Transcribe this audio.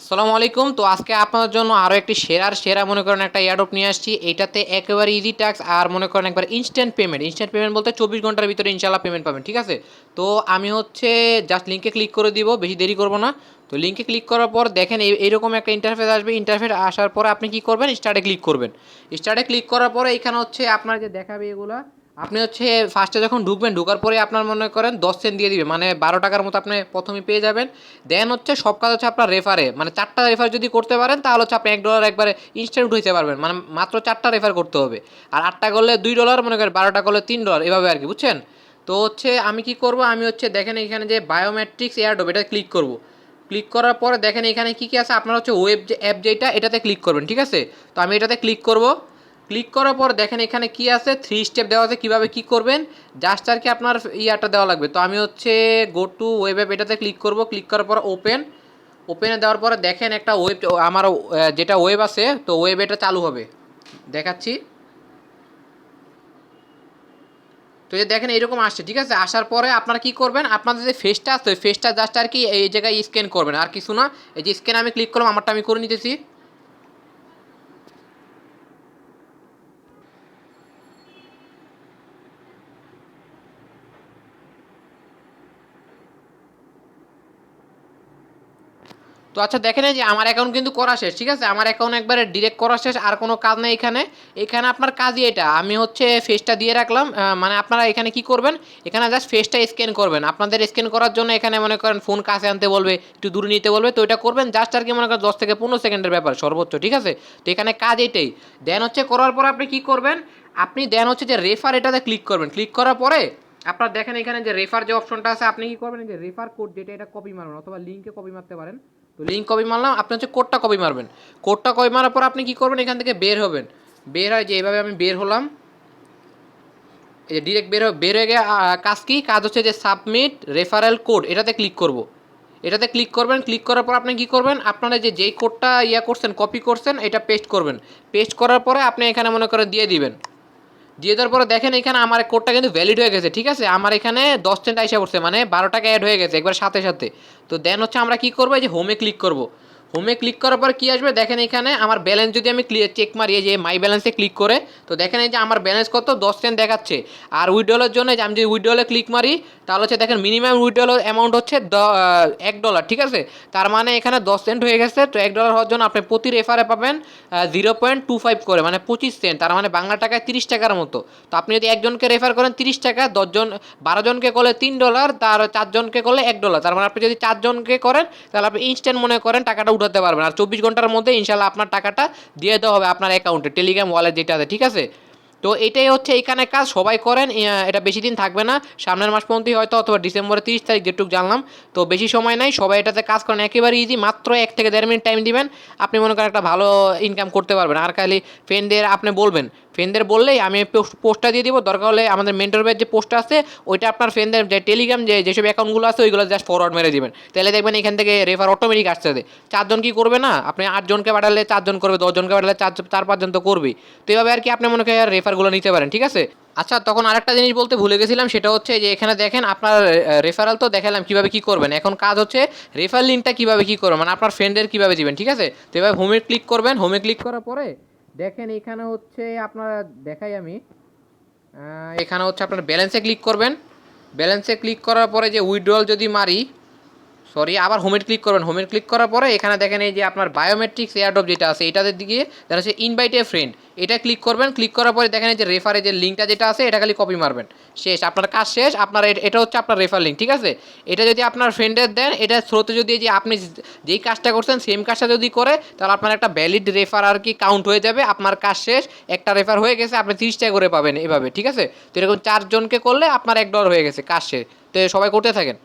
আসসালামু আলাইকুম। তো আজকে আপনাদের জন্য আরও একটি সেরার সেরা মনে করেন একটা এয়ারড্রপ নিয়ে আসছি। এটাতে একেবারে ইজি ট্যাক্স আর মনে করেন একবার ইনস্ট্যান্ট পেমেন্ট ইনস্ট্যান্ট পেমেন্ট বলতে চব্বিশ ঘণ্টার ভিতরে ইনশাল্লাহ পেমেন্ট পাবেন, ঠিক আছে? তো আমি হচ্ছে জাস্ট লিঙ্কে ক্লিক করে দিব, বেশি দেরি করব না। তো লিঙ্কে ক্লিক করার পর দেখেন এই, এইরকম একটা ইন্টারফেস আসবে। ইন্টারফেস আসার পরে আপনি কি করবেন? স্টার্টে ক্লিক করবেন। স্টার্টে ক্লিক করার পরে এখানে হচ্ছে আপনার যে দেখাবে এগুলা আপনি হচ্ছে ফার্স্টে যখন ঢুকবেন, ঢুকার পরে আপনার মনে করেন দশ সেন্ট দিয়ে দিবে মানে বারো টাকার মতো আপনি প্রথমে পেয়ে যাবেন। দেন হচ্ছে সব কাজ হচ্ছে আপনার রেফারে মানে চারটা রেফার যদি করতে পারেন, তাহলে হচ্ছে আপনি এক ডলার একবারে ইনস্ট্যান্ট উঠাইতে পারবেন মানে মাত্র চারটা রেফার করতে হবে। আর আটটা করলে দুই ডলার মনে করেন বারোটা করলে তিন ডলার এভাবে আর কি, বুঝছেন? তো হচ্ছে আমি কি করব, আমি হচ্ছে দেখেন এখানে যে বায়োমেট্রিক্স এয়ারডোপ এটা ক্লিক করব। ক্লিক করার পরে দেখেন এখানে কী কী আছে, আপনার হচ্ছে ওয়েব যে অ্যাপ যেটা এটাতে ক্লিক করবেন, ঠিক আছে? তো আমি এটাতে ক্লিক করব। ক্লিক করার পর দেখেন এখানে কি আছে? থ্রি স্টেপ দেওয়া আছে, কীভাবে কী করবেন? জাস্ট আর কি আপনার ইয়াটা দেওয়া লাগবে। তো আমি হচ্ছে গো টু ওয়েব অ্যাপ এটাতে ক্লিক করব। ক্লিক করার পর ওপেন ওপেনে দেওয়ার পরে দেখেন একটা ওয়েব আমার যেটা ওয়েব আছে, তো ওয়েব এটা চালু হবে। দেখাচ্ছি। তো যে দেখেন এরকম আসছে, ঠিক আছে? আসার পরে আপনারা কি করবেন? আপনাদের যে ফেসটা আছে ফেসটা জাস্ট আর কি এই জায়গায় স্ক্যান করবেন। আর কিছু না, এই যে স্ক্যান আমি ক্লিক করলাম, আমারটা আমি করে নিতেছি। তো আচ্ছা দেখেন যে আমার অ্যাকাউন্ট কিন্তু করা শেষ, ঠিক আছে? আমার অ্যাকাউন্ট একবারে ডিরেক্ট করা শেষ, আর কোনো কাজ নেই এখানে। এখানে আপনার কাজই এটা। আমি হচ্ছে ফেসটা দিয়ে রাখলাম মানে আপনারা এখানে কি করবেন? এখানে জাস্ট ফেসটা স্ক্যান করবেন। আপনাদের স্ক্যান করার জন্য এখানে মনে করেন ফোন কাছে আনতে বলবে, একটু দূরে নিতে বলবে, তো এটা করবেন জাস্ট আর কি মনে করেন দশ থেকে পনেরো সেকেন্ডের ব্যাপার, সর্বোচ্চ, ঠিক আছে? তো এখানে কাজ এটাই। দেন হচ্ছে করার পর আপনি কি করবেন? আপনি দেন হচ্ছে যে রেফার এটাতে ক্লিক করবেন। ক্লিক করার পরে আপনার দেখেন এখানে যে রেফার যে অপশনটা আছে, আপনি কি করবেন? যে রেফার কোড যেটা, এটা কপি মারবেন, অথবা লিঙ্কে কপি মারতে পারেন। তো লিঙ্ক কপি মারলাম, আপনি হচ্ছে কোডটা কপি মারবেন। কোডটা কপি মারার পর আপনি কি করবেন? এখান থেকে বের হবেন। বের হয় যে এইভাবে আমি বের হলাম। এই যে ডিরেক্ট বের বের হয়ে গিয়ে কাজ কি? কাজ হচ্ছে যে সাবমিট রেফারেল কোড এটাতে ক্লিক করব। এটাতে ক্লিক করবেন ক্লিক করার পর আপনি কি করবেন? আপনারা যে, যেই কোডটা ইয়া করছেন কপি করছেন, এটা পেস্ট করবেন। পেস্ট করার পরে আপনি এখানে মনে করে দিয়ে দিবেন। দিয়ে দেওয়ার পরে দেখেন এখানে আমার কোডটা কিন্তু ভ্যালিড হয়ে গেছে, ঠিক আছে? আমার এখানে দশ সেন্ট আইসা পড়ছে মানে বারো টাকা অ্যাড হয়ে গেছে, একবার সাথে সাথে। তো দেন হচ্ছে আমরা কি করব? এই যে হোমে ক্লিক করব। হোমে ক্লিক করার পর কি আসবে? দেখেন এখানে আমার ব্যালেন্স যদি আমি ক্লিয়ার চেক মারি যে মাই ব্যালেন্সে ক্লিক করে, তো দেখেন এই যে আমার ব্যালেন্স কত? দশ সেন্ট দেখাচ্ছে। আর উইড্রলের জন্য আমি যদি উইড্রলে ক্লিক মারি, তাহলে হচ্ছে দেখেন মিনিমাম উইড্রল অ্যামাউন্ট হচ্ছে এক ডলার ঠিক আছে? তার মানে এখানে দশ সেন্ট হয়ে গেছে, তো এক ডলার হওয়ার জন্য আপনি প্রতি রেফারে পাবেন জিরো পয়েন্ট টু ফাইভ করে মানে পঁচিশ সেন্ট তার মানে বাংলা টাকায় তিরিশ টাকার মতো। তো আপনি যদি একজনকে রেফার করেন তিরিশ টাকা দশজন বারো জনকে করলে তিন ডলার তার চারজনকে করলে এক ডলার তার মানে আপনি যদি চারজনকে করেন, তাহলে আপনি ইনস্ট্যান্ট মনে করেন টাকাটা উঠাতে পারবেন। আর চব্বিশ ঘণ্টার মধ্যে ইনশাল্লাহ আপনার টাকাটা দিয়ে দেওয়া হবে আপনার অ্যাকাউন্টে টেলিগ্রাম ওয়ালেট যেটা আছে, ঠিক আছে? তো এটাই হচ্ছে এইখানে কাজ, সবাই করেন এটা বেশি দিন থাকবে না। সামনের মাস পর্যন্তই হয়তো অথবা ডিসেম্বরের তিরিশ তারিখ যেটুকু জানলাম। তো বেশি সময় নাই, সবাই এটাতে কাজ করেন, একেবারে ইজি মাত্র এক থেকে দেড় মিনিট টাইম দিবেন। আপনি মনে করেন একটা ভালো ইনকাম করতে পারবেন। আর খালি ফ্রেন্ডদের আপনি বলবেন। ফ্রেন্ডদের বললেই আমি পোস্ট, পোস্টটা দিয়ে দিব। দরকার হলে আমাদের মেন্টর যে পোস্ট আছে, ওইটা আপনার ফ্রেন্ডদের যে টেলিগ্রাম যে যেসব অ্যাকাউন্টগুলো আছে, ওইগুলো জাস্ট ফরওয়ার্ড মেরে দেবেন। তাহলে দেখবেন এখান থেকে রেফার অটোমেটিক আসতে চারজন কি করবে না? আপনি আটজনকে পাঠালে চারজন করবে, দশজনকে পাঠালে চার চার পাঁচজন তো করবেই। তো এইভাবে আর কি আপনি মনে করেন রেফারগুলো নিতে পারেন, ঠিক আছে? আচ্ছা তখন আরেকটা জিনিস বলতে ভুলে গেছিলাম, সেটা হচ্ছে যে এখানে দেখেন আপনার রেফারাল তো দেখালাম কীভাবে কি করবেন। এখন কাজ হচ্ছে রেফার লিঙ্কটা কীভাবে কি করবেন মানে আপনার ফ্রেন্ডের কীভাবে দিবেন, ঠিক আছে? তো এভাবে হোমে ক্লিক করবেন হোমে ক্লিক করার পরে দেখেন এখানে হচ্ছে আপনার, দেখাই আমি এখানে হচ্ছে আপনার ব্যালেন্সে ক্লিক করবেন। ব্যালেন্সে ক্লিক করার পরে যে উইথড্রল যদি মারি সরি আবার হোমের ক্লিক করবেন। হোমের ক্লিক করার পরে এখানে দেখেন এই যে আপনার বায়োমেট্রিক্স এয়ারড্রপ যেটা আছে এটাতে দিকে দেখা হচ্ছে ইনভাইট এ ফ্রেন্ড এটা ক্লিক করবেন। ক্লিক করার পরে দেখেন এই যে রেফারে যে লিঙ্কটা যেটা আছে, এটা খালি কপি মারবেন। শেষ, আপনার কাজ শেষ, আপনার এটা হচ্ছে আপনার রেফার লিঙ্ক ঠিক আছে? এটা যদি আপনার ফ্রেন্ডের দেন, এটা স্রোতে যদি যে আপনি যেই কাজটা করছেন সেম কাজটা যদি করে, তাহলে আপনার একটা ভ্যালিড রেফার আর কি কাউন্ট হয়ে যাবে। আপনার কাজ শেষ, একটা রেফার হয়ে গেছে, আপনি তিরিশ টাকা করে পাবেন এভাবে, ঠিক আছে? তো এরকম চারজনকে করলে আপনার এক ডলার হয়ে গেছে, কাজ শেষ। তো সবাই করতে থাকেন।